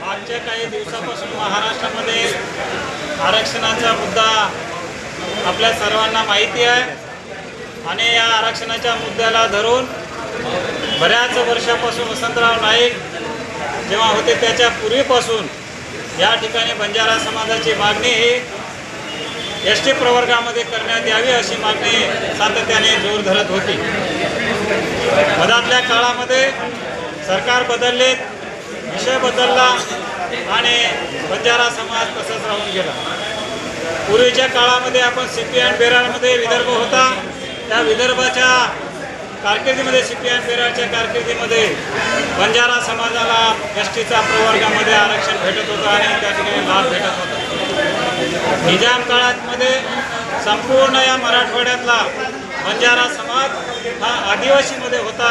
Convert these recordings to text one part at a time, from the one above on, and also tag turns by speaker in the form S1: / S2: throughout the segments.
S1: मागच्या काही दिवसापासून महाराष्ट्रामध्ये आरक्षणाचा मुद्दा आपल्या सर्वांना माहिती आहे आणि या आरक्षणाच्या मुद्द्याला धरून बऱ्याच वर्षापासून वसंतराव नाईक जेव्हा होते त्याच्या पूर्वीपासून या ठिकाणी बंजारा समाजाची मागणी ही एस टी प्रवर्गामध्ये करण्यात यावी अशी मागणी सातत्याने जोर धरत होती. मधातल्या काळामध्ये सरकार बदलले विषय बदलला आणि बंजारा समाज तसंच राहून गेला. पूर्वीच्या काळामध्ये आपण सी पी अँड बेरारमध्ये विदर्भ होता. त्या विदर्भाच्या कारकिर्दीमध्ये सी पी अँड बेरारच्या कारकिर्दीमध्ये बंजारा समाजाला एस टीचा प्रवर्गामध्ये आरक्षण भेटत होतं आणि त्या ठिकाणी लाभ भेटत होता. निजाम काळामध्ये संपूर्ण या मराठवाड्यातला बंजारा समाज हा आदिवासीमध्ये होता.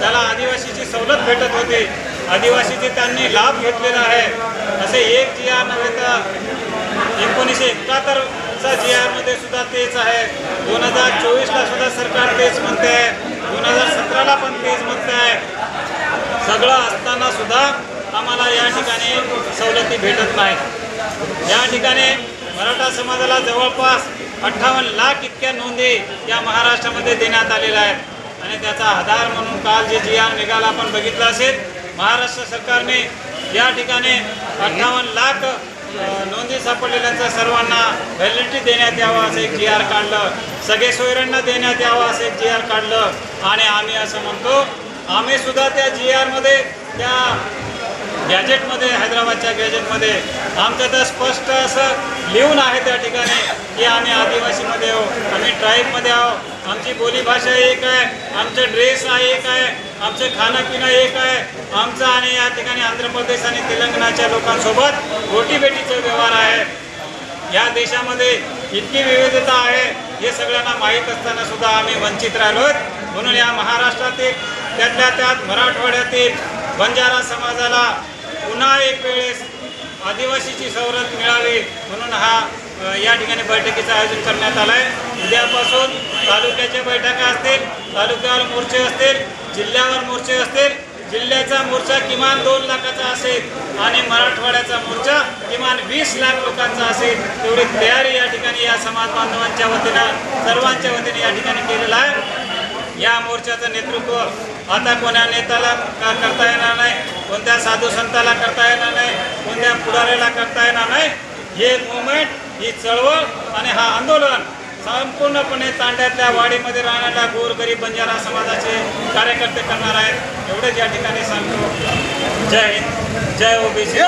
S1: त्याला आदिवासीची सवलत भेटत होती. आदिवासीचे त्यांनी लाभ घेतलेला आहे. असे एक जी आर नव्हे तर एकोणीसशे एकाहत्तरचा जी आरमध्ये सुद्धा तेच आहे. दोन हजार चोवीसला सुद्धा सरकार तेच म्हणते. आहे दोन हजार सतराला पण तेच म्हणते. आहे सगळं असताना सुद्धा आम्हाला या ठिकाणी सवलती भेटत नाहीत या ठिकाणी मराठा समाजाला जवळपास अठ्ठावन्न लाख इतक्या नोंदी या महाराष्ट्रामध्ये देण्यात आलेल्या आहेत. आणि त्याचा आधार म्हणून काल जे जी आर निघाला आपण बघितलं असेल महाराष्ट्र सरकारने या ठिकाणी अठ्ठावन्न लाख नोंदी सापडलेल्यांचा सर्वांना व्हॅलिडिटी देण्यात यावं असं एक जी आर काढलं. सगळे सोयऱ्यांना देण्यात यावं असं एक जी आर काढलं. आणि आम्ही असं म्हणतो आम्ही सुद्धा त्या जी आरमध्ये त्या गॅजेटमध्ये हैदराबादच्या गॅजेटमध्ये. आमचं तर स्पष्ट असं लिहून आहे त्या ठिकाणी की आम्ही आदिवासीमध्ये आहो आम्ही ट्राईबमध्ये आहो आमची बोलीभाषा एक आहे आमचं ड्रेस आहे एक आहे आमचं खाणं पिणं एक आहे. आमचं आणि या ठिकाणी आंध्र प्रदेश आणि तेलंगणाच्या लोकांसोबत गोटीबेटीचे व्यवहार आहे. या देशामध्ये इतकी विविधता आहे हे सगळ्यांना माहीत असताना सुद्धा आम्ही वंचित राहिलो म्हणून या महाराष्ट्रातील त्यातल्या त्यात मराठवाड्यातील बंजारा समाजाला पुन्हा एक वेळेस आदिवासीची सवलत मिळावी म्हणून हा या ठिकाणी बैठकीचं आयोजन करण्यात आलं आहे उद्यापासून तालुक्याच्या बैठका असतील तालुक्यावर मोर्चे असतील जिल्ह्यावर मोर्चे असतील जिल्ह्याचा मोर्चा किमान दोन लाखाचा असेल आणि मराठवाड्याचा मोर्चा किमान वीस लाख लोकांचा असेल तेवढी तयारी या ठिकाणी या समाज बांधवांच्या वतीनं सर्वांच्या वतीने या ठिकाणी केलेला आहे. या मोर्चाचं नेतृत्व आता कोण्या नेत्याला का करता येणार नाही? कोणत्या साधू संताला करता येणार नाही? कोणत्या पुढाऱ्याला करता येणार नाही? हे मुवमेंट ही चळवळ आणि हा आंदोलन संपूर्णपणे तांड्यातल्या वाडीमध्ये राहणाऱ्या गोरगरीब बंजारा समाजाचे कार्यकर्ते करणार आहेत. एवढेच या ठिकाणी सांगतो. जय हिंद. जय ओबीसी.